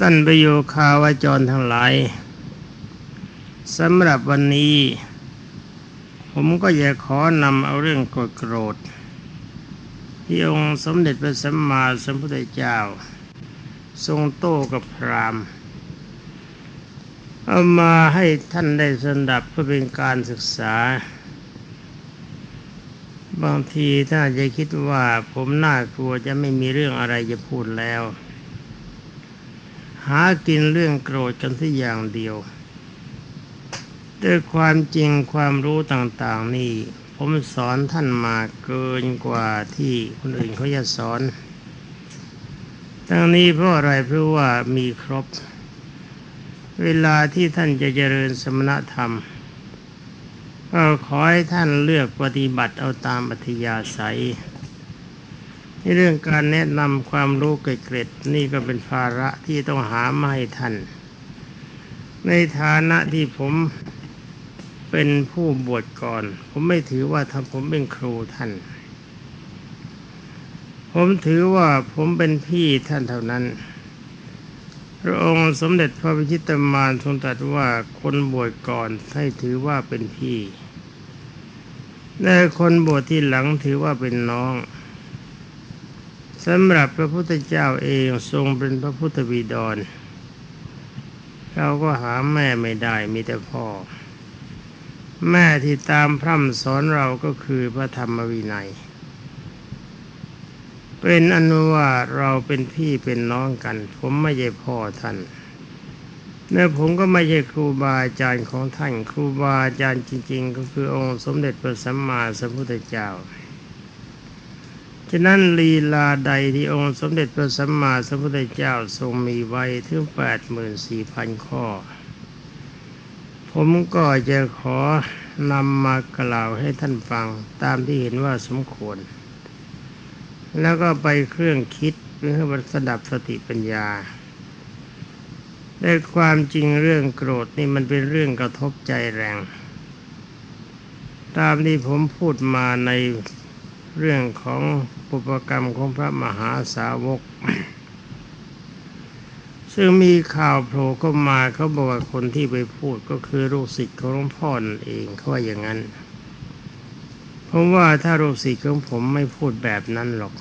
ท่านประโยคาวาจรทั้งหลายสำหรับวันนี้ ผมก็อยากขอนำเอาเรื่องโกรธโกรธ ที่องค์สมเด็จพระสัมมาสัมพุทธเจ้า ทรงโต้กับพรามเอามาให้ท่านได้สดับเพื่อเป็นการศึกษา บางทีถ้าจะคิดว่าผมน่ากลัวจะไม่มีเรื่องอะไรจะพูดแล้ว หากินเรื่องโกรธกันที่อย่างเดียวด้วยความจริงความรู้ต่างๆนี่ ผมสอนท่านมาเกินกว่าที่คนอื่นเขาจะสอนทั้งนี้เพราะอะไรเพราะว่ามีครบ เวลาที่ท่านจะเจริญสมณธรรมก็ขอให้ท่านเลือกปฏิบัติเอาตามอัธยาศัย เรื่องการแนะนำความรู้เกร็ดๆนี่ก็เป็นภาระที่ต้องหามาให้ท่าน ในฐานะที่ผมเป็นผู้บวชก่อน ผมไม่ถือว่าทำผมเป็นครูท่าน ผมถือว่าผมเป็นพี่ท่านเท่านั้น พระองค์สมเด็จพระพิชิตมารทรงตรัสว่าคนบวชก่อนให้ถือว่าเป็นพี่และคนบวชที่หลังถือว่าเป็นน้อง สำหรับพระพุทธเจ้าเองทรงเป็นพระพุทธบิดร เราก็หาแม่ไม่ได้มีแต่พ่อ แม่ที่ตามพร่ำสอนเราก็คือพระธรรมวินัย เป็นอนุว่าเราเป็นพี่เป็นน้องกัน ผมไม่ใช่พ่อท่านเนื้อผมก็ไม่ใช่ครูบาอาจารย์ของท่าน ครูบาอาจารย์จริง ๆ ก็คือองค์สมเด็จพระสัมมาสัมพุทธเจ้า ฉะนั้นลีลาใดที่องค์สมเด็จพระสัมมาสัมพุทธเจ้าทรงมีไว้ถึงแปดหมื่นสี่พันข้อ ผมก็จะขอนำมากล่าวให้ท่านฟังตามที่เห็นว่าสมควร แล้วก็ไปเครื่องคิดเพื่อให้สดับสติปัญญาได้ความจริงเรื่องโกรธนี่มันเป็นเรื่องกระทบใจแรง ตามที่ผมพูดมาใน เรื่องของปุปกรรมของพระมหาสาวก ซึ่งมีข่าวโผล่เข้ามาเขาบอกว่าคนที่ไปพูดก็คือลูกศิษย์ของหลวงพ่อเองเขาว่าอย่างนั้นผมว่าถ้าลูกศิษย์ของผมไม่พูดแบบนั้นหรอก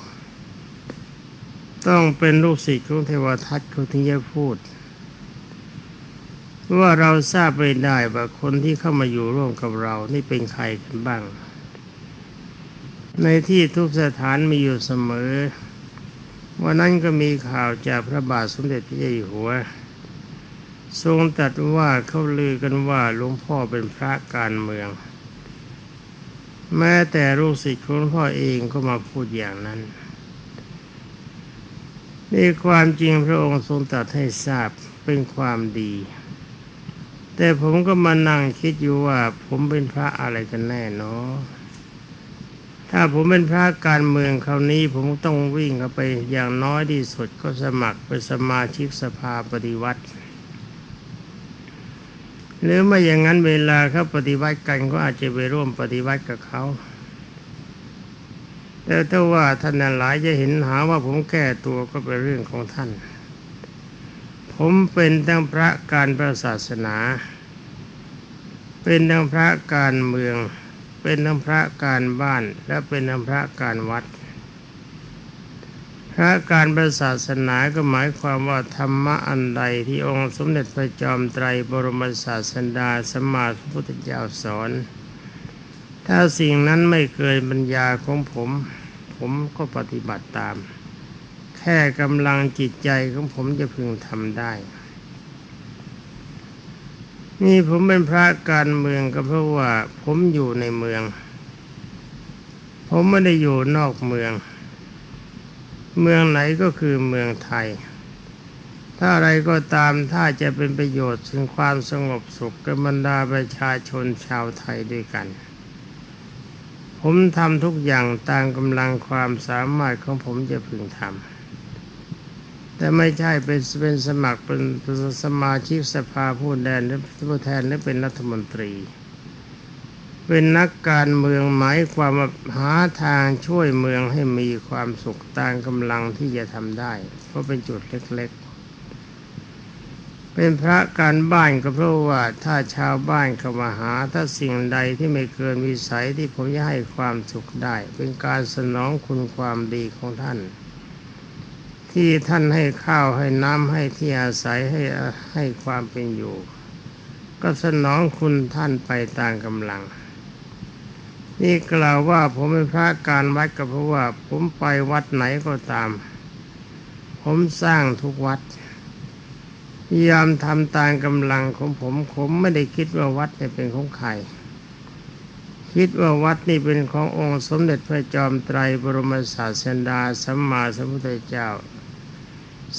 ต้องเป็นลูกศิษย์ของเทวทัตเขาถึงจะพูดว่าเราทราบไม่ได้ว่าคนที่เข้ามาอยู่ร่วมกับเรานี่เป็นใครกันบ้าง ในที่ทุกสถานมีอยู่เสมอ วันนั้นก็มีข่าวจากพระบาทสมเด็จพระเจ้าอยู่หัว ทรงตรัสว่าเขาลือกันว่าหลวงพ่อเป็นพระการเมือง แม้แต่ลูกศิษย์ของพ่อเองก็มาพูดอย่างนั้นนี่ความจริงพระองค์ทรงตรัสให้ทราบเป็นความดี แต่ผมก็มานั่งคิดอยู่ว่าผมเป็นพระอะไรกันแน่เนาะ ถ้าผมเป็นพระการเมืองคราวนี้ผมต้องวิ่งเข้าไปอย่างน้อยที่สุดก็สมัครเป็นสมาชิกสภาปฏิวัติ หรือไม่อย่างนั้นเวลาเขาปฏิวัติกันก็อาจจะไปร่วมปฏิวัติกับเขาแต่ถ้าว่าท่านหลายจะเห็นหาว่าผมแก้ตัวก็เป็นเรื่องของท่าน ผมเป็นทั้งพระการพระศาสนา เป็นทั้งพระการเมือง เป็นทั้งพระการบ้านและเป็นทั้งพระการวัด พระการประศาสนาก็หมายความว่าธรรมะอันใดที่องค์สมเด็จพระจอมไตรบรมศาสดาสมมาสัมพุทธเจ้าสอน ถ้าสิ่งนั้นไม่เกินปัญญาของผม ผมก็ปฏิบัติตาม แค่กำลังจิตใจของผมจะพึงทำได้ นี่ผมเป็นพระการเมืองก็เพราะว่า ผมอยู่ในเมือง ผมไม่ได้อยู่นอกเมือง เมืองไหนก็คือเมืองไทย ถ้าอะไรก็ตามถ้าจะเป็นประโยชน์ถึงความสงบสุขกับบรรดาประชาชนชาวไทยด้วยกัน ผมทำทุกอย่างตามกำลังความสามารถของผมจะพึงทำ แต่ไม่ใช่เป็นเป็นสมัครเป็นสมาชิกสภาผู้แทนหรือผู้แทนหรือเป็นรัฐมนตรี เป็นนักการเมืองหมายความว่าหาทางช่วยเมืองให้มีความสุขตามกำลังที่จะทำได้ เพราะเป็นจุดเล็กๆ เป็นพระการบ้านก็เพราะว่าถ้าชาวบ้านเข้ามาหาถ้าสิ่งใดที่ไม่เกินวิสัยที่ผมจะให้ความสุขได้ เป็นการสนองคุณความดีของท่าน ที่ท่านให้ข้าวให้น้ำให้ที่อาศัยให้ให้ความเป็นอยู่ ก็สนองคุณท่านไปตามกำลัง นี่กล่าวว่าผมเป็นพระการวัดก็เพราะว่า ผมไปวัดไหนก็ตาม ผมสร้างทุกวัดพยายามทำตามกำลังของผมผมไม่ได้คิดว่าวัดนี่เป็นของใครคิดว่าวัดนี่เป็นขององค์สมเด็จพระจอมไตรบรมศาสดาสัมมาสัมพุทธเจ้า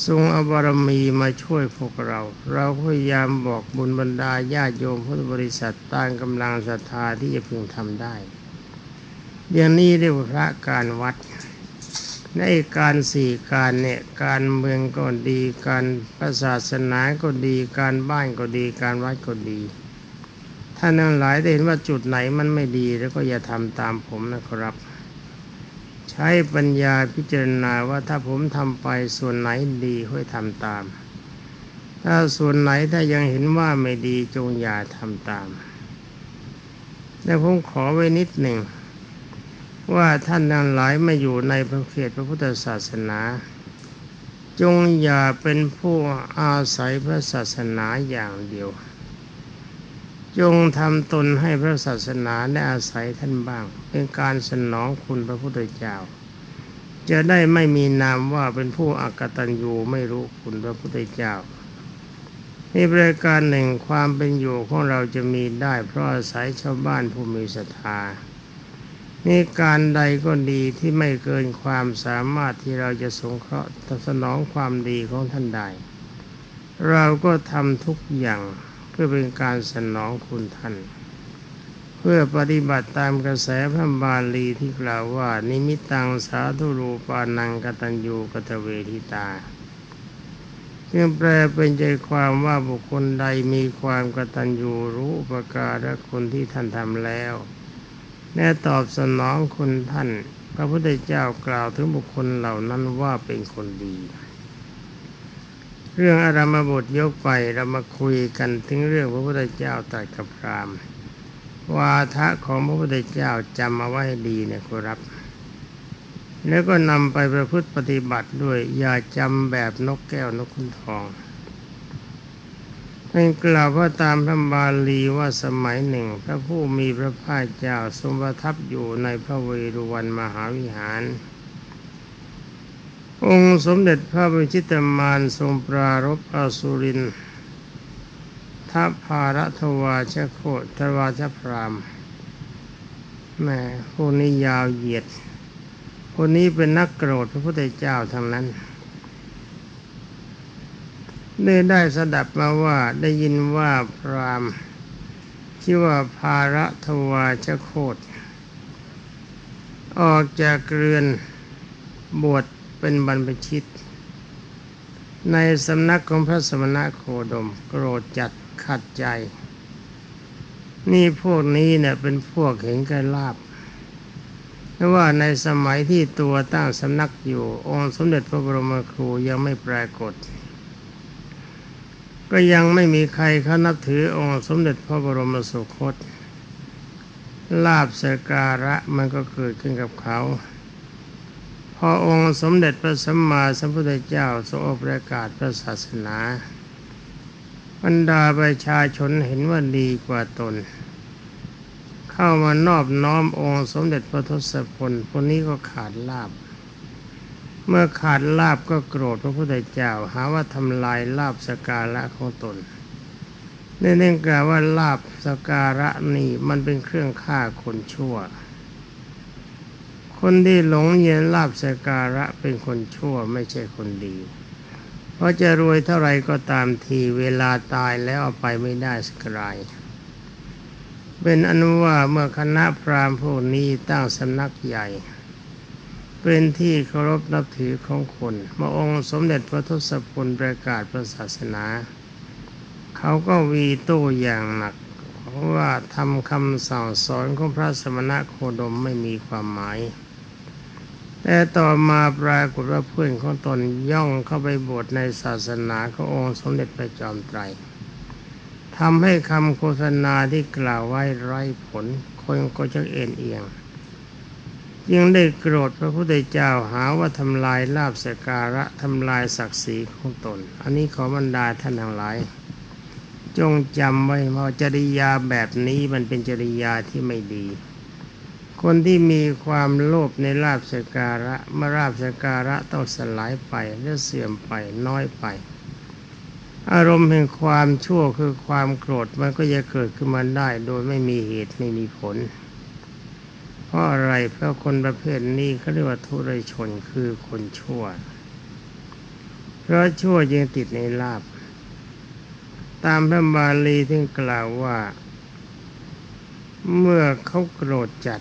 ทรงอบารมีมาช่วยพวกเรา เราพยายามบอกบุญบรรดาญาติโยมพุทธบริษัทตามกำลังศรัทธาที่จะพึงทำได้ อย่างนี้เรียกพระการวัด ในการสี่การเนี่ยการเมืองก็ดีการศาสนาก็ดีการบ้านก็ดีการวัดก็ดีท่านทั้งหลายได้เห็นว่าจุดไหนมันไม่ดีแล้วก็อย่าทำตามผมนะครับ ใช้ปัญญาพิจารณาว่าถ้าผมทำไปส่วนไหนดีค่อยทำตาม ถ้าส่วนไหนถ้ายังเห็นว่าไม่ดีจงอย่าทำตาม แต่ผมขอไว้นิดหนึ่ง ว่าท่านทั้งหลายมาอยู่ในพระเขตพระพุทธศาสนา จงอย่าเป็นผู้อาศัยพระศาสนาอย่างเดียว จงทำตนให้พระศาสนาได้อาศัยท่านบ้าง เป็นการสนองคุณพระพุทธเจ้า จะได้ไม่มีนามว่าเป็นผู้อักตันยูไม่รู้คุณพระพุทธเจ้าในบริการหนึ่งความเป็นอยู่ของเราจะมีได้ เพราะอาศัยชาวบ้านผู้มีศรัทธานี่การใดก็ดีที่ไม่เกินความสามารถที่เราจะสงเคราะห์สนองความดีของท่านใดเราก็ทำทุกอย่าง เพื่อเป็นการสนองคุณท่าน เพื่อปฏิบัติตามกระแสพระบาลีที่กล่าวว่า นิมิตังสาธุรูปานังกตัญญูกตเวทิตาจึงแปลเป็นใจความว่าบุคคลใดมีความกตัญญูรู้ประการและคนที่ท่านทำแล้วแน่ตอบสนองคุณท่าน พระพุทธเจ้ากล่าวถึงบุคคลเหล่านั้นว่าเป็นคนดี เรื่องอารามบทยกไปเรามาคุยกันถึงเรื่องพระพุทธเจ้าตรัสกับพรามวาทะของพระพุทธเจ้าจำมาไว้ดีนะครับ แล้วก็นำไปประพฤติปฏิบัติด้วยอย่าจำแบบนกแก้วนกขุนทองเป็นกล่าวว่าตามพระบาลีว่าสมัยหนึ่ง พระผู้มีพระภาคเจ้าทรงประทับอยู่ในพระเวรุวันมหาวิหาร องค์สมเด็จพระบิชิตมารทรงปรารบอสุรินทัพภารทวาชโคทวาชพรามแม่พวกนี้ยาวเหยียดพวกนี้เป็นนักโกรธพระพุทธเจ้าทั้งนั้นได้ได้สดับมาว่าได้ยินว่าพรามชื่อว่าภาระทวาชโคต ออกจากเรือนบวช เป็นบรรพชิต ในสำนักของพระสมณะโคดม โกรธจัดขัดใจ นี่พวกนี้เนี่ยเป็นพวกเห็นกันลาบเพราะว่าในสมัยที่ตัวตั้งสำนักอยู่ องค์สมเด็จพระบรมครูยังไม่ปรากฏ ก็ยังไม่มีใครเขานับถือองค์สมเด็จพระบรมสุคตลาบสการะมันก็เกิดขึ้นกับเขา พอองค์สมเด็จพระสัมมาสัมพุทธเจ้าทรงประกาศพระศาสนาบรรดาประชาชนเห็นว่าดีกว่าตน เข้ามานอบน้อมองค์สมเด็จพระทศพลคนนี้ก็ขาดลาบ เมื่อขาดลาบก็โกรธพระพุทธเจ้าหาว่าทำลายลาบสการะของตนเนื่องกล่าวว่าลาบสการะนี่มันเป็นเครื่องฆ่าคนชั่ว คนที่หลงเย็นลาบสการะเป็นคนชั่วไม่ใช่คนดี เพราะจะรวยเท่าไรก็ตามทีเวลาตายแล้วเอาไปไม่ได้สักรายเป็นอนุว่าเมื่อคณะพราหมณ์พวกนี้ตั้งสำนักใหญ่ เป็นที่เคารพนับถือของคนมาองค์สมเด็จพระทศพลประกาศพระศาสนา เขาก็วีโต้อย่างหนักเพราะว่าทำคำสั่งสอนของพระสมณะโคดมไม่มีความหมาย แแต่ต่อมาปรากฏว่าเพื่อนของตนย่องเข้าไปบวชในศาสนาขององค์สมเด็จพระจอมไตรทำให้คำโฆษณาที่กล่าวไว้ไร้ผล คนก็จะเอ็นเอียงยังได้โกรธพระพุทธเจ้าหาว่าทำลายลาบสการะทำลายศักดิ์ศรีของตน อันนี้ขอบรรดาท่านทั้งหลาย จงจำไว้ว่าจริยาแบบนี้มันเป็นจริยาที่ไม่ดี คนที่มีความโลภในลาบสการะเมื่อลาบสการะต้องสลายไปและเสื่อมไปน้อยไป อารมณ์แห่งความชั่วคือความโกรธมันก็จะเกิดขึ้นมาได้ โดยไม่มีเหตุไม่มีผล เพราะอะไรเพราะคนประเภทนี้เขาเรียกว่าทุรชนคือคนชั่ว เพราะชั่วยังติดในลาบ ตามพระบาลีที่กล่าวว่าเมื่อเขาโกรธจัด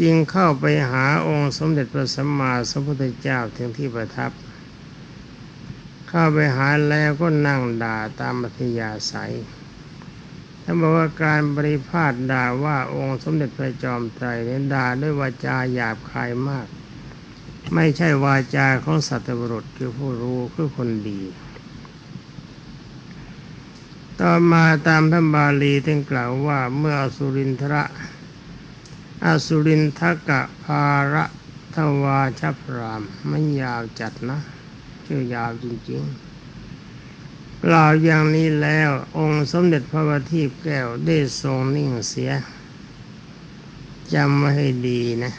จึงเข้าไปหาองค์สมเด็จพระสัมมาสัมพุทธเจ้าถึงที่ประทับ เข้าไปหาแล้วก็นั่งด่าตามมัธยาศัยท่านบอกว่าการบริพาทด่าว่าองค์สมเด็จพระจอมไตรเนี่ยด่าด้วยวาจาหยาบคายมาก ไม่ใช่วาจาของสัตว์บุรุษคือผู้รู้คือคนดี ต่อมาตามพระบาลีท่านกล่าวว่าเมื่ออสุรินทระ อสุรินทกะภาระทวาชพรามมันยาวจัดนะชื่อยาวจริงๆกล่าวอย่างนี้แล้วองค์สมเด็จพระบัณฑิตแก้วได้ทรงนิ่งเสียจำไว้ให้ดีนะ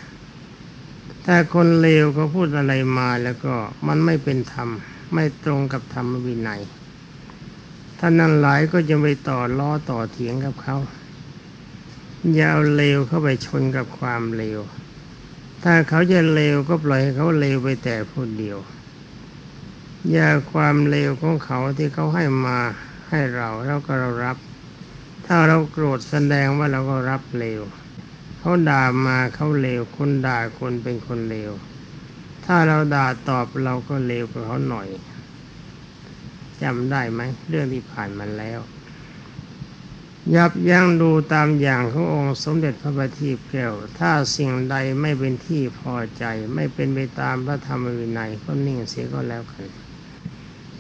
ถ้าคนเลวเขาพูดอะไรมาแล้วก็มันไม่เป็นธรรม ไม่ตรงกับธรรมวินัยท่านนั้นหลายก็จะไปต่อล้อต่อเถียงกับเขา อย่าเอาเลวเข้าไปชนกับความเลว ถ้าเขาจะเลวก็ปล่อยให้เขาเลวไปแต่ผู้เดียว อย่าความเลวของเขาที่เขาให้มาให้เราแล้วก็เรารับ ถ้าเราโกรธแสดงว่าเราก็รับเลว เขาด่ามาเขาเลว คนด่าคนเป็นคนเลว ถ้าเราด่าตอบเราก็เลวกว่าเขาหน่อยจำได้ไหมเรื่องที่ผ่านมาแล้ว ยับยั้งดูตามอย่างขององค์สมเด็จพระบัณฑิตแก้ว ถ้าสิ่งใดไม่เป็นที่พอใจ ไม่เป็นไปตามพระธรรมวินัยก็นิ่งเสียก็แล้วกัน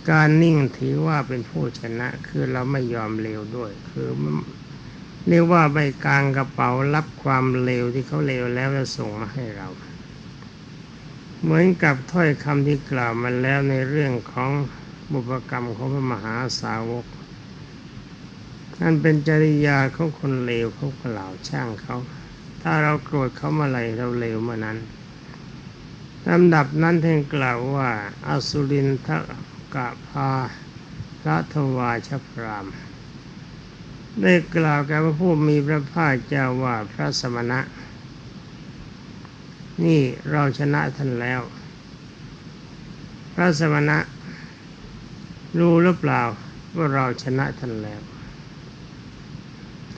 การนิ่งถือว่าเป็นผู้ชนะ คือเราไม่ยอมเลวด้วย คือเรียกว่าใบกลางกระเป๋ารับความเลวที่เขาเลวแล้วแล้วส่งมาให้เรา เหมือนกับถ้อยคำที่กล่าวมาแล้วในเรื่องของบุพกรรมของพระมหาสาวก นั่นเป็นจริยาของคนเลวเขากล่าช่างเขา ถ้าเราโกรธเขาเมื่อไรเราเลวเมื่อนั้นลำดับนั้นท่านกล่าวว่าอสุรินทกะพาพระทวาชพรามได้กล่าวแก่พระผู้มีพระภาคเจ้าว่าพระสมณะ นี่เราชนะท่านแล้ว พระสมณะ รู้หรือเปล่าว่าเราชนะท่านแล้ว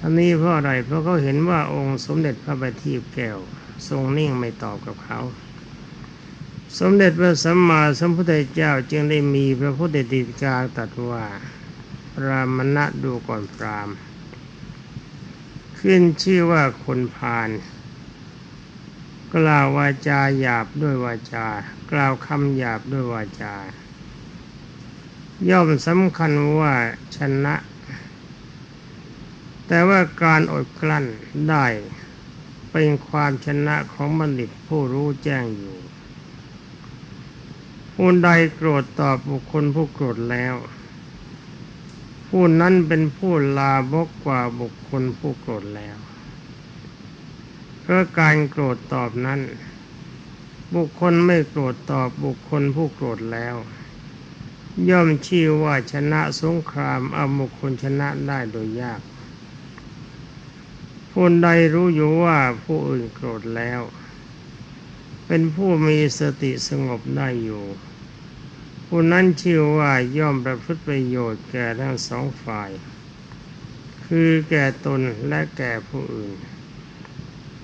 ท่านนี้เพราะอะไรเพราะเขาเห็นว่าองค์สมเด็จพระบัณฑิตแก้ว ทรงนิ่งไม่ตอบกับเขา สมเด็จพระสัมมาสัมพุทธเจ้าจึงได้มีพระพุทธติกาตรัสว่ารามณะดูก่อนพราม ขึ้นชื่อว่าคนพาลกล่าววาจาหยาบด้วยวาจา กล่าวคำหยาบด้วยวาจา ย่อมสำคัญว่าชนะ แต่ว่าการอดกลั้นได้เป็นความชนะของบัณฑิตผู้รู้แจ้งอยู่ผู้ใดโกรธตอบบุคคลผู้โกรธแล้ว ผู้นั้นเป็นผู้ลาบกกว่าบุคคลผู้โกรธแล้วเพราะการโกรธตอบนั้น บุคคลไม่โกรธตอบบุคคลผู้โกรธแล้ว ย่อมชื่อว่าชนะสงครามเอาบุคคลชนะได้โดยยาก ผู้ใดรู้อยู่ว่าผู้อื่นโกรธแล้ว เป็นผู้มีสติสงบได้อยู่ผู้นั้นชื่อว่าย่อมประพฤติประโยชน์แก่ทั้งสองฝ่าย คือแก่ตนและแก่ผู้อื่น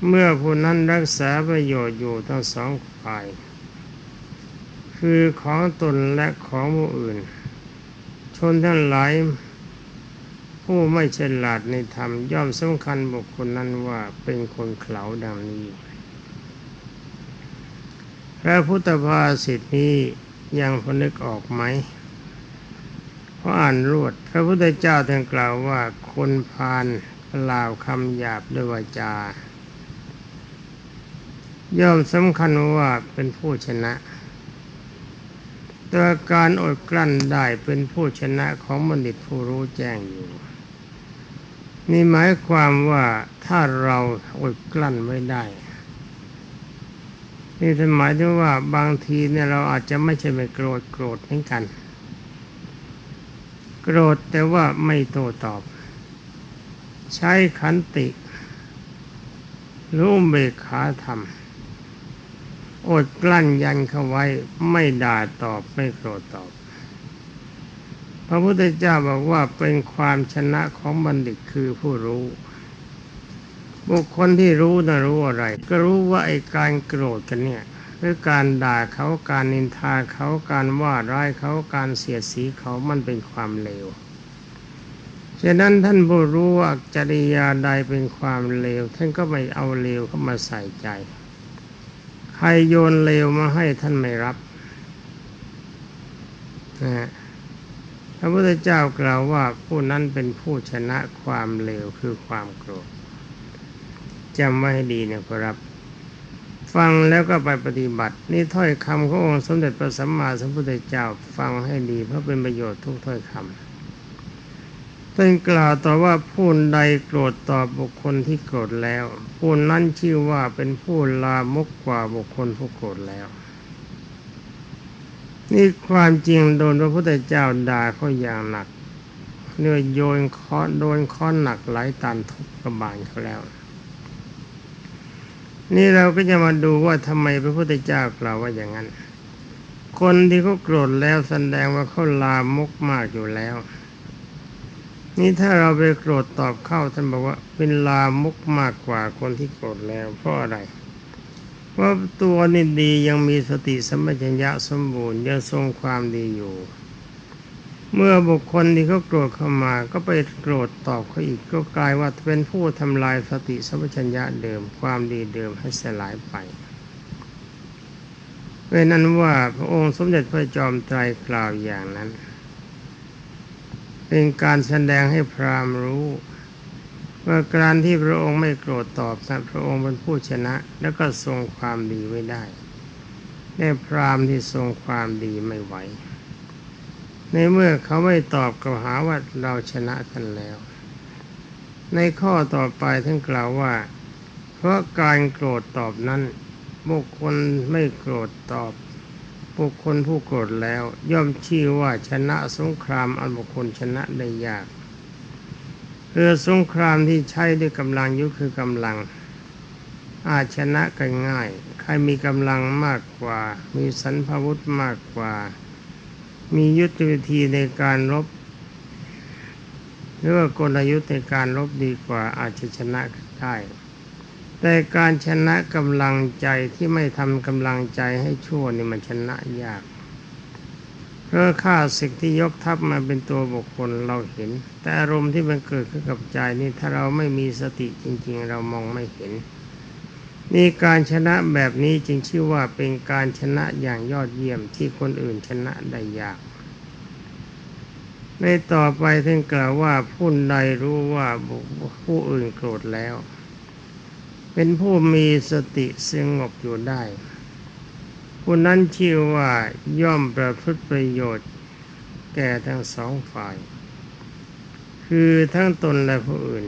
เมื่อผู้นั้นรักษาประโยชน์อยู่ทั้งสองฝ่าย คือของตนและของผู้อื่น ชนทั้งหลาย ผู้ไม่ฉลาดในธรรมย่อมสำคัญบุคคลนั้นว่าเป็นคนเขลาดังนี้ พระพุทธภาษิตนี้ยังพนึกออกไหมเพราะอ่านรวด พระพุทธเจ้าท่านกล่าวว่าคนพาลกล่าวคำหยาบด้วยวาจา ย่อมสำคัญว่าเป็นผู้ชนะแต่การอดกลั้นได้เป็นผู้ชนะของบัณฑิตผู้รู้แจ้งอยู่ นี่หมายความว่าถ้าเราอดกลั้นไม่ได้ นี่หมายถึงว่าบางทีเนี่ยเราอาจจะไม่ใช่ไปโกรธโกรธเหมือนกัน โกรธแต่ว่าไม่โต้ตอบ ใช้ขันติรู้เบกขาธรรม อดกลั้นยันเข้าไว้ไม่ด่าตอบไม่โกรธตอบ พระพุทธเจ้าบอกว่าเป็นความชนะของบัณฑิตคือผู้รู้ บุคคลที่รู้นะรู้อะไร ก็รู้ว่าไอ้การโกรธกันเนี่ยหรือการด่าเขาการนินทาเขาการว่าร้ายเขาการเสียดสีเขามันเป็นความเลวฉะนั้นท่านผู้รู้ว่าจริยาใดเป็นความเลว ท่านก็ไม่เอาเลวเข้ามาใส่ใจ ใครโยนเลวมาให้ท่านไม่รับนะ พระพุทธเจ้ากล่าวว่าผู้นั้นเป็นผู้ชนะความเลวคือความโกรธจำไว้ให้ดีนะครับ ฟังแล้วก็ไปปฏิบัติ นี่ถ้อยคำขององค์สมเด็จพระสัมมาสัมพุทธเจ้าฟังให้ดีเพราะเป็นประโยชน์ทุกถ้อยคำท่านกล่าวต่อว่าผู้ใดโกรธต่อบุคคลที่โกรธแล้ว ผู้นั้นชื่อว่าเป็นผู้ลามกกว่าบุคคลผู้โกรธแล้ว นี่ความจริงโดนพระพุทธเจ้าด่าเขาอย่างหนักเนื้อโยนค้อนโดนค้อนหนักหลายตันทุบกระบาลเขาแล้ว นี่เราก็จะมาดูว่าทำไมพระพุทธเจ้ากล่าวว่าอย่างนั้น คนที่เขาโกรธแล้วแสดงว่าเขาลามกมากอยู่แล้ว นี่ถ้าเราไปโกรธตอบเข้าท่านบอกว่าเป็นลามกมากกว่าคนที่โกรธแล้วเพราะอะไร ว่าตัวนี่ดียังมีสติสมัชัญญะสมบูรณ์ยังทรงความดีอยู่ เมื่อบุคคลที่เขาโกรธเข้ามาก็ไปโกรธตอบเขาอีกก็กลายว่าเป็นผู้ทำลายสติสมัชัญญะเดิมความดีเดิมให้สลายไปเป็นนั้นว่าพระองค์สมเด็จพระจอมไตรกล่าวอย่างนั้น เป็นการแสดงให้พราหมณ์รู้ ว่าการที่พระองค์ไม่โกรธตอบนะพระองค์เป็นผู้ชนะ แล้วก็ทรงความดีไว้ได้แต่พรามที่ทรงความดีไม่ไหว ในเมื่อเขาไม่ตอบก็หาว่าเราชนะกันแล้ว ในข้อต่อไปท่านกล่าวว่า เพราะการโกรธตอบนั้นบุคคลไม่โกรธตอบบุคคลผู้โกรธแล้ว ย่อมชื่อว่าชนะสงครามอันบุคคลชนะได้ยาก เพื่อสงครามที่ใช้ด้วยกำลังยุคือกำลัง อาจชนะกันง่าย ใครมีกำลังมากกว่า มีสันพวุธมากกว่า มียุทธวิธีในการรบหรือว่ากลยุทธ์ในการรบดีกว่าอาจจะชนะได้ แต่การชนะกำลังใจที่ไม่ทำกำลังใจให้ชั่วนี่มันชนะยาก เพราะข้าศึกที่ยกทัพมาเป็นตัวบุคคลเราเห็น แต่อารมณ์ที่มันเกิดขึ้นกับใจนี่ถ้าเราไม่มีสติจริง ๆ เรามองไม่เห็นนี่การชนะแบบนี้จึงชื่อว่าเป็นการชนะอย่างยอดเยี่ยมที่คนอื่นชนะได้ยากในต่อไปท่านกล่าวว่าผู้ใดรู้ว่าผู้อื่นโกรธแล้ว เป็นผู้มีสติสงบอยู่ได้ ผู้นั้นชื่อว่าย่อมประพฤติประโยชน์ แก่ทั้งสองฝ่าย คือทั้งตนและผู้อื่น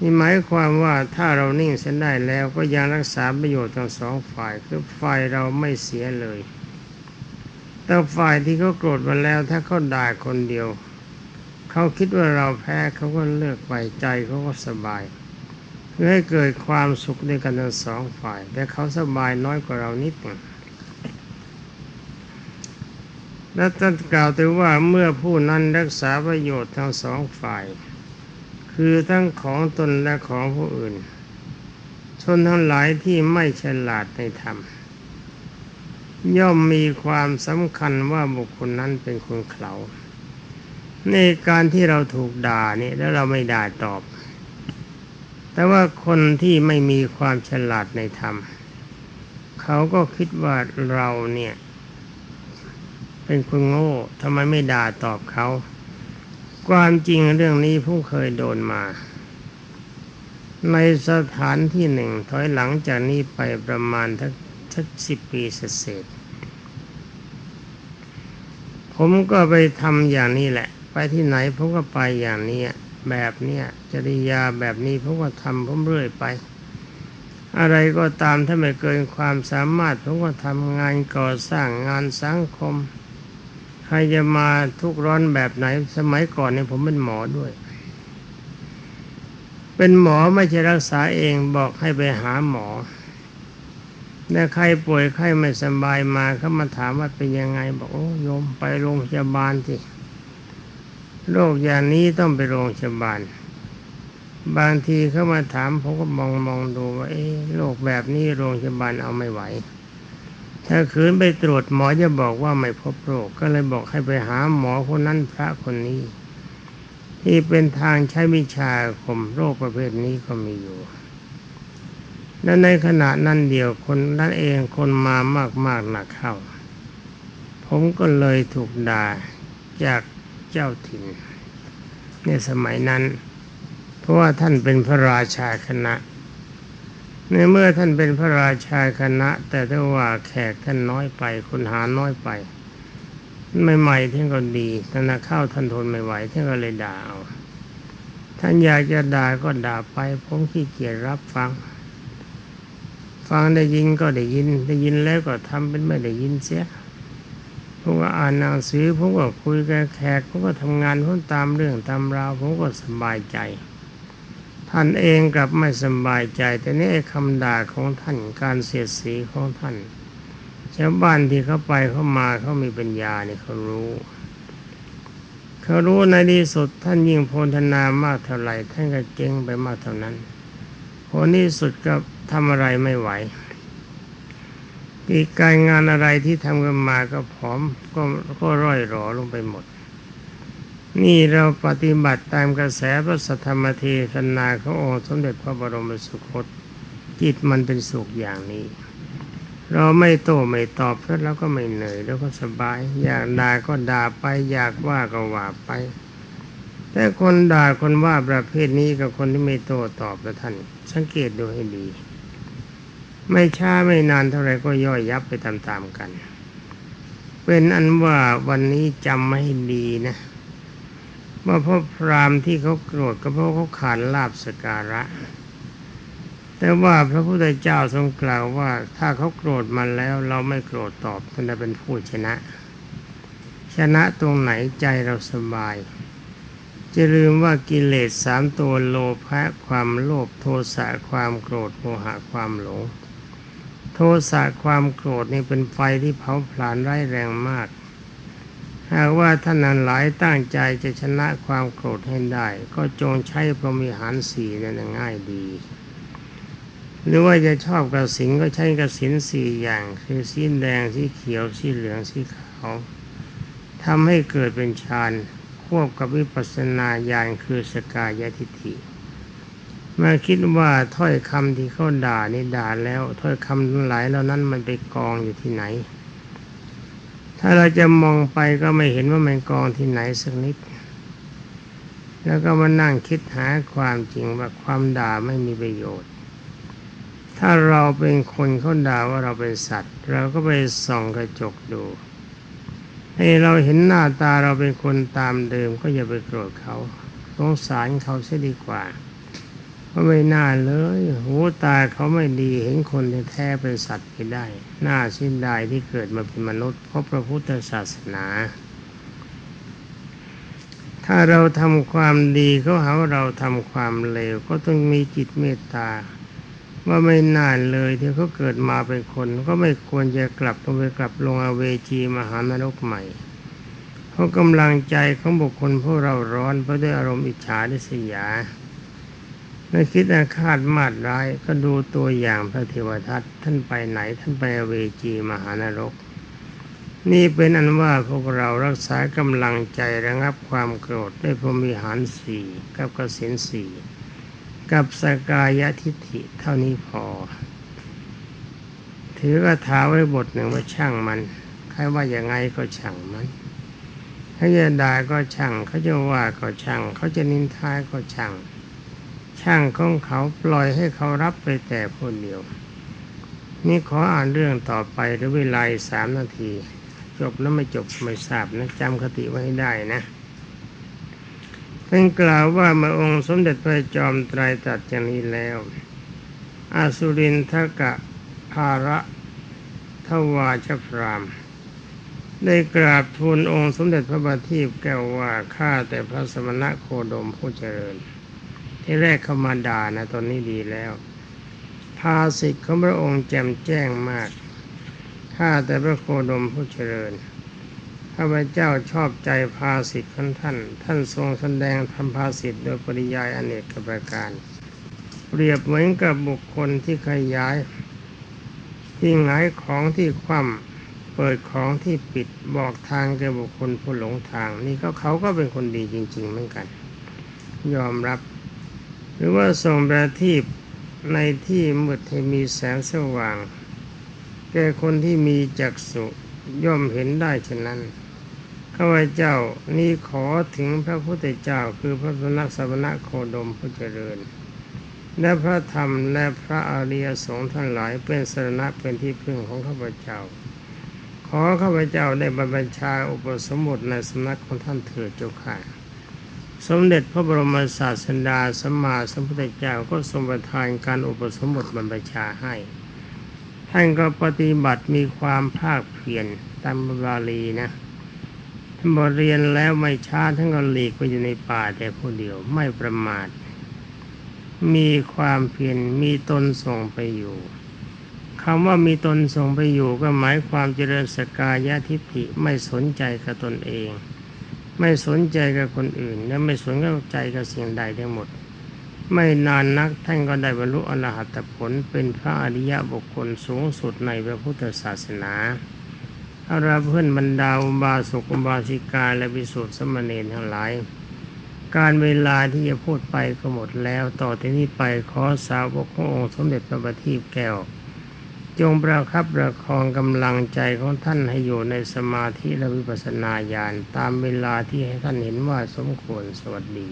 นี่หมายความว่าถ้าเรานิ่งเส้นได้แล้วก็ยังรักษาประโยชน์ทั้งสองฝ่ายคือฝ่ายเราไม่เสียเลย แต่ฝ่ายที่เขาโกรธมาแล้วถ้าเขาด่าคนเดียว เขาคิดว่าเราแพ้เขาก็เลิกไปใจเขาก็สบายื่อให้เกิดความสุขด้วยกันทั้งสองฝ่าย แต่เขาสบายน้อยกว่าเรานิดหนึ่งและท่านกล่าวถึงว่าเมื่อผู้นั้นรักษาประโยชน์ทั้งสองฝ่าย คือทั้งของตนและของผู้อื่น ชนทั้งหลายที่ไม่ฉลาดในธรรม ย่อมมีความสำคัญว่าบุคคลนั้นเป็นคนเขาในการที่เราถูกด่านี่แล้วเราไม่ด่าตอบ แต่ว่าคนที่ไม่มีความฉลาดในธรรม เขาก็คิดว่าเราเนี่ย เป็นคนโง่ทำไมไม่ด่าตอบเขา ความจริงเรื่องนี้ผมเคยโดนมา ในสถานที่หนึ่งถอยหลังจากนี้ไปประมาณทักทักสิบปีเศษผมก็ไปทำอย่างนี้แหละ ไปที่ไหนผมก็ไปอย่างนี้ แบบเนี้ยจริยาแบบนี้ผมก็ทำผมเรื่อยไป อะไรก็ตามถ้าไม่เกินความสามารถผมก็ทำงานก่อสร้างงานสังคมใครจะมาทุกร้อนแบบไหนสมัยก่อนเนี่ยผมเป็นหมอด้วย เป็นหมอไม่ใช่รักษาเองบอกให้ไปหาหมอถ้าใครป่วยใครไม่สบายมาเขามาถามว่าเป็นยังไง บอกโอ้โยมไปโรงพยาบาลสิ โรคอย่างนี้ต้องไปโรงพยาบาล บางทีเขามาถามผมก็มองมองดูว่าเอ๊ะโรคแบบนี้โรงพยาบาลเอาไม่ไหว ถ้าคืนไปตรวจหมอจะบอกว่าไม่พบโรคก็เลยบอกให้ไปหาหมอคนนั้นพระคนนี้ ที่เป็นทางใช้วิชาข่มโรคประเภทนี้ก็มีอยู่และในขณะนั้นเดียวคนนั้นเองคนมามากมากหนักเข้า ผมก็เลยถูกด่าจาก เจ้าถิ่นในสมัยนั้น เพราะว่าท่านเป็นพระราชาคณะในเมื่อท่านเป็นพระราชาคณะ แต่ถ้าว่าแขกท่านน้อยไปคนหาน้อยไปใหม่ๆท่านก็ดีท่าเข้าท่านทนไม่ไหวท่านก็เลยด่าเอาท่านอยากจะด่าก็ด่าไป ผมขี้เกียจรับฟัง ฟังได้ยินก็ได้ยิน ได้ยินแล้วก็ทำเป็นไม่ได้ยินเสีย ผมก็อ่านหนังสือผมก็คุยกับแขกผมก็ทำงานผมตามเรื่องตามราวผมก็สบายใจ ท่านเองกลับไม่สบายใจ แต่นี่คำด่าของท่านการเสียดสีของท่านชาวบ้านที่เขาไปเขามาเขามีปัญญาเนี่ยเขารู้เขารู้ในที่สุดท่านยิ่งโพธนามากเท่าไหร่ท่านก็เจ๊งไปมากเท่านั้นผลที่สุดก็ทำอะไรไม่ไหว อีกการงานอะไรที่ทำกันมาก็ผอมก็ก็ร่อยหรอลงไปหมด นี่เราปฏิบัติตามกระแสพระสัทธรรมเทศนาขององค์สมเด็จพระบรมสุคตจิตมันเป็นสุขอย่างนี้ เราไม่โต้ไม่ตอบแล้วก็ไม่เหนื่อยแล้วก็สบาย อยากด่าก็ด่าไป อยากว่าก็ว่าไป แต่คนด่าคนว่าประเภทนี้กับคนที่ไม่โต้ตอบแล้วท่าน สังเกตดูให้ดี ไม่ช้าไม่นานเท่าไรก็ย่อยยับไปตามๆกัน เป็นอันว่าวันนี้จำไม่ดีนะว่าพระพรามที่เขาโกรธก็เพราะเขาขาดลาบสการะ แต่ว่าพระพุทธเจ้าทรงกล่าวว่าถ้าเขาโกรธมาแล้วเราไม่โกรธตอบท่านจะเป็นผู้ชนะ ชนะตรงไหนใจเราสบายจะลืมว่ากิเลสสามตัวโลภะความโลภโทสะความโกรธโมหะความหลง สะความโกรธนี่เป็นไฟที่เผาผลาญร้ายแรงมาก หากว่าท่านนั้นหลายตั้งใจจะชนะความโกรธให้ได้ ก็จงใช้พรหมิหารสีนั่นง่ายดี หรือว่าจะชอบกระสินก็ใช้กระสินสี่อย่าง คือสีแดงสีเขียวสีเหลืองสีขาวทำให้เกิดเป็นฌานควบกับวิปัสสนาญาณคือสกายทิฏฐิ มาคิดว่าถ้อยคำที่เขาด่านี่ด่าแล้ว ถ้อยคำทั้งหลายเหล่านั้นมันไปกองอยู่ที่ไหน ถ้าเราจะมองไปก็ไม่เห็นว่ามันกองที่ไหนสักนิด แล้วก็มานั่งคิดหาความจริงว่าความด่าไม่มีประโยชน์ ถ้าเราเป็นคนเขาด่าว่าเราเป็นสัตว์ เราก็ไปส่องกระจกดูให้เราเห็นหน้าตาเราเป็นคนตามเดิมก็อย่าไปโกรธเขาสงสารเขาเสียดีกว่า ไม่น่าเลยหูตาเขาไม่ดีเห็นคนแท้เป็นสัตว์ไปได้น่าสิ้นได้ที่เกิดมาเป็นมนุษย์ เพราะพระพุทธศาสนา ถ้าเราทำความดีเขาหาเราทำความเลวก็ต้องมีจิตเมตตา ว่าไม่น่าเลยที่เขาเกิดมาเป็นคน ก็ไม่ควรจะกลับต้องไปกลับลงอเวจีมหานรกใหม่เพราะกำลังใจของบุคคลพวกเราร้อนเพราะด้วยอารมณ์อิจฉาดิษยา ไม่คิดอาฆาตมาดร้ายก็ดูตัวอย่างพระเทวทัตท่านไปไหนท่านไปเวจีมหานรก นี่เป็นอันว่าพวกเรารักษากำลังใจระงับความโกรธด้วยพรมีหารสี่กับกสินสี่กับสกายทิฏฐิเท่านี้พอ ถือกระถาไว้บทหนึ่งว่าช่างมันใครว่าอย่างไงก็ช่างมันเขาจะด่าก็ช่างเขาจะว่าก็ช่างเขาจะนินทาก็ช่าง ช่างของเขาปล่อยให้เขารับไปแต่คนเดียว นี่ขออ่านเรื่องต่อไปหรือเวลาสามนาที จบแล้วไม่จบไม่ทราบนะจำคติไว้ให้ได้นะท่านกล่าวว่าเมื่อองค์สมเด็จพระจอมไตรตรัสอย่างนี้แล้วอาสุรินทกะภาระทวาชพรามได้กราบทูลองค์สมเด็จพระบาทีพแก้วว่าข้าแต่พระสมณะโคดมผู้เจริญ ที่แรกเขามาด่านะตอนนี้ดีแล้ว ภาสิทธิ์ของพระองค์แจ่มแจ้งมาก ข้าแต่พระโคดมผู้เจริญข้าพเจ้าชอบใจภาสิทธิ์ของท่าน ท่านทรงแสดงทำภาสิทธิ์โดยปริยายอเนกประการ เปรียบเหมือนกับบุคคลที่ขยาย ที่หงายของที่คว่ำเปิดของที่ปิดบอกทางแก่บุคคลผู้หลงทาง นี่ก็เขาก็เป็นคนดีจริง ๆ เหมือนกัน ยอมรับ รือว่าทรงประทีปในที่มืดให้มีแสงสว่าง แก่คนที่มีจักษุย่อมเห็นได้ฉะนั้นข้าพเจ้านี่ขอถึงพระพุทธเจ้าคือพระสนักสวนะโคดมผู้เจริญ และพระธรรมและพระอริยสงฆ์ทั้งหลายเป็นสรณะเป็นที่พึ่งของข้าพเจ้า ขอข้าพเจ้าได้บรรพชาอุปสมบทในสำนักของท่านเถิดเจ้าค่ะ สมเด็จพระบรมศาสดาสัมมาสัมพุทธเจ้าก็ทรงประทานการอุปสมบทบรรพชาให้ ท่านก็ปฏิบัติมีความภาคเพียรตามบาลีนะท่านบทเรียนแล้วไม่ช้าท่านก็หลีกไปอยู่ในป่าแต่ผู้เดียวไม่ประมาท มีความเพียรมีตนส่งไปอยู่คำว่ามีตนส่งไปอยู่ก็หมายความเจริญสกายะทิฏฐิไม่สนใจกับตนเอง ไม่สนใจกับคนอื่น และไม่สนใจกับสิ่งใดทั้งหมด ไม่นานนักท่านก็ได้บรรลุอรหัตผลเป็นพระอริยบุคคลสูงสุดในพระพุทธศาสนาอาราเพื่อนบรรดาอุบาสกอุบาสิกาและบิสุทธิสมณีทั้งหลาย การเวลาที่จะพูดไปก็หมดแล้วต่อที่นี้ไปขอสาวกขององค์สมเด็จพระบัณฑิตแก้ว จงประคับประคองกำลังใจของท่านให้อยู่ในสมาธิและวิปัสสนาญาณตามเวลาที่ให้ท่านเห็นว่าสมควรสวัสดี